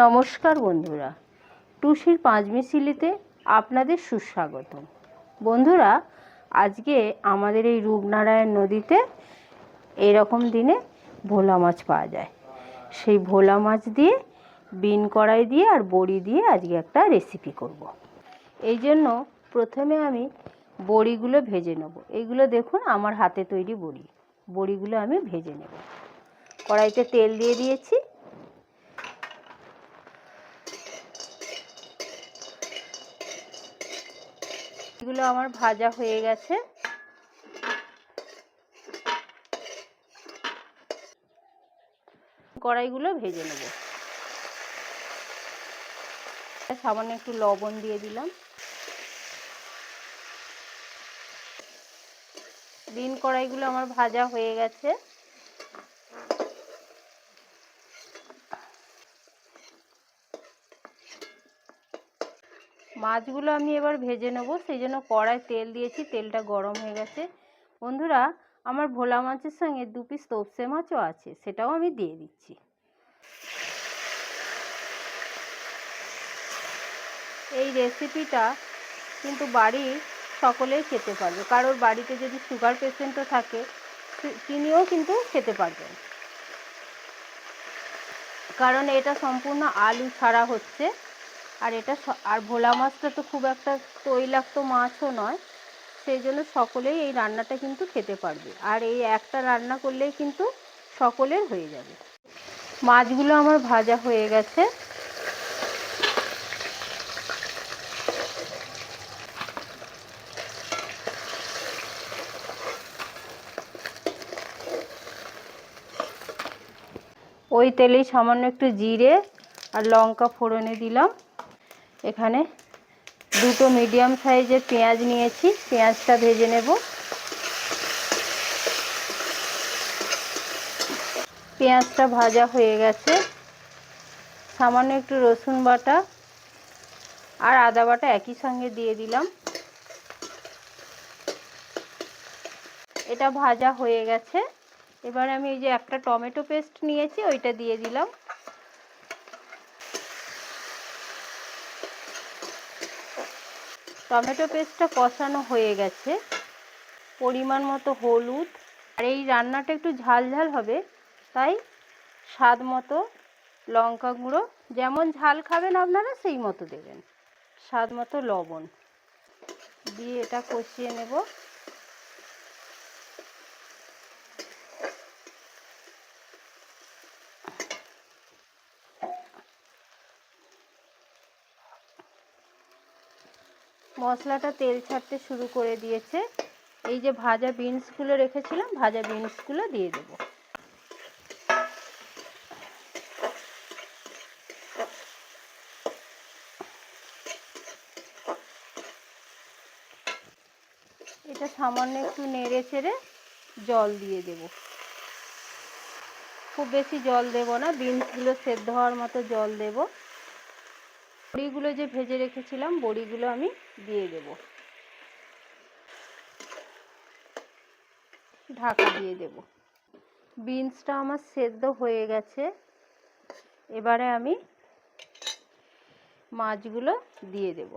নমস্কার বন্ধুরা, টুসির পাঁচমিশিলিতে আপনাদের সুস্বাগত বন্ধুরা, আজকে আমাদের এই রূপনারায়ণ নদীতে এরকম দিনে ভোলা মাছ পাওয়া যায়। সেই ভোলা মাছ দিয়ে, বিন কড়াই দিয়ে আর বড়ি দিয়ে আজকে একটা রেসিপি করব। এই জন্য প্রথমে আমি বড়িগুলো ভেজে নেব। এইগুলো দেখুন, আমার হাতে তৈরি বড়ি। বড়িগুলো আমি ভেজে নেব। কড়াইতে তেল দিয়ে দিয়েছি। এগুলো আমার ভাজা হয়ে গেছে। কড়াইগুলো ভেজে নেব। সামান্য একটু লবণ দিয়ে দিলাম। বিন কড়াইগুলো আমার ভাজা হয়ে গেছে। মাছগুলো আমি এবার ভেজে নেব, সেই জন্য কড়ায় তেল দিয়েছি, তেলটা গরম হয়ে গেছে। বন্ধুরা, আমার ভোলা মাছের সঙ্গে দু পিস তোপসে মাছও আছে, সেটাও আমি দিয়ে দিচ্ছি। এই রেসিপিটা কিন্তু বাড়ির সকলেই খেতে পারবে, কারোর বাড়িতে যদি সুগার পেশেন্টও থাকে তিনিও কিন্তু খেতে পারবেন। কারণ এটা সম্পূর্ণ আলু ছাড়া হচ্ছে আর এটা আর ভোলা মাছটা তো খুব একটা তৈলাক্ত মাছও নয়। সেই জন্য সকলেই এই রান্নাটা কিন্তু খেতে পারবে। আর এই একটা রান্না করলেই কিন্তু সকলের হয়ে যাবে। মাছগুলো আমার ভাজা হয়ে গেছে। ওই তেলেই সামান্য একটু জিরে আর লঙ্কা ফোড়নে দিলাম। এখানে দুটো মিডিয়াম সাইজের পেঁয়াজ নিয়েছি। পেঁয়াজটা ভেজে নেব। পেঁয়াজটা ভাজা হয়ে গেছে। সামান্য একটু রসুন বাটা আর আদা বাটা একই সঙ্গে দিয়ে দিলাম। এটা ভাজা হয়ে গেছে। এবার আমি এই যে একটা টমেটো পেস্ট নিয়েছি, ওইটা দিয়ে দিলাম। টমেটো পেস্টটা কষানো হয়ে গেছে। পরিমাণ মতো হলুদ। আর এই রান্নাটা একটু ঝাল ঝাল হবে, তাই স্বাদ মতো লঙ্কা গুঁড়ো, যেমন ঝাল খাবেন আপনারা, সেই মতো দেবেন। স্বাদ মতো লবণ। দিয়ে এটা কষিয়ে নেব। মশলাটা তেল ছাড়তে শুরু করে দিয়েছে। এই যে ভাজা বিনসগুলো রেখেছিলাম, ভাজা বিনসগুলো দিয়ে দেব। এটা সামান্য একটু নেড়ে চেড়ে জল দিয়ে দেব। খুব বেশি জল দেব না, বিনসগুলো সেদ্ধ হওয়ার মতো জল দেবো। বড়িগুলো যে ভেজে রেখেছিলাম, বড়িগুলো আমি দিয়ে দেব। ঢাকা দিয়ে দেব। বিনসটা আমার সেদ্ধ হয়ে গেছে। এবারে আমি মাছগুলো দিয়ে দেব।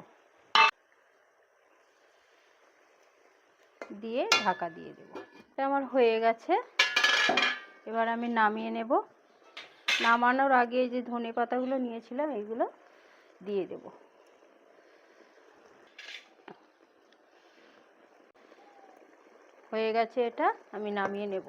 দিয়ে ঢাকা দিয়ে দেব। এটা আমার হয়ে গেছে। এবার আমি নামিয়ে নেব। নামানোর আগে যে ধনে পাতাগুলো নিয়েছিলাম, এগুলো দিয়ে দেব হয়ে গেছে এটা আমি নামিয়ে নেব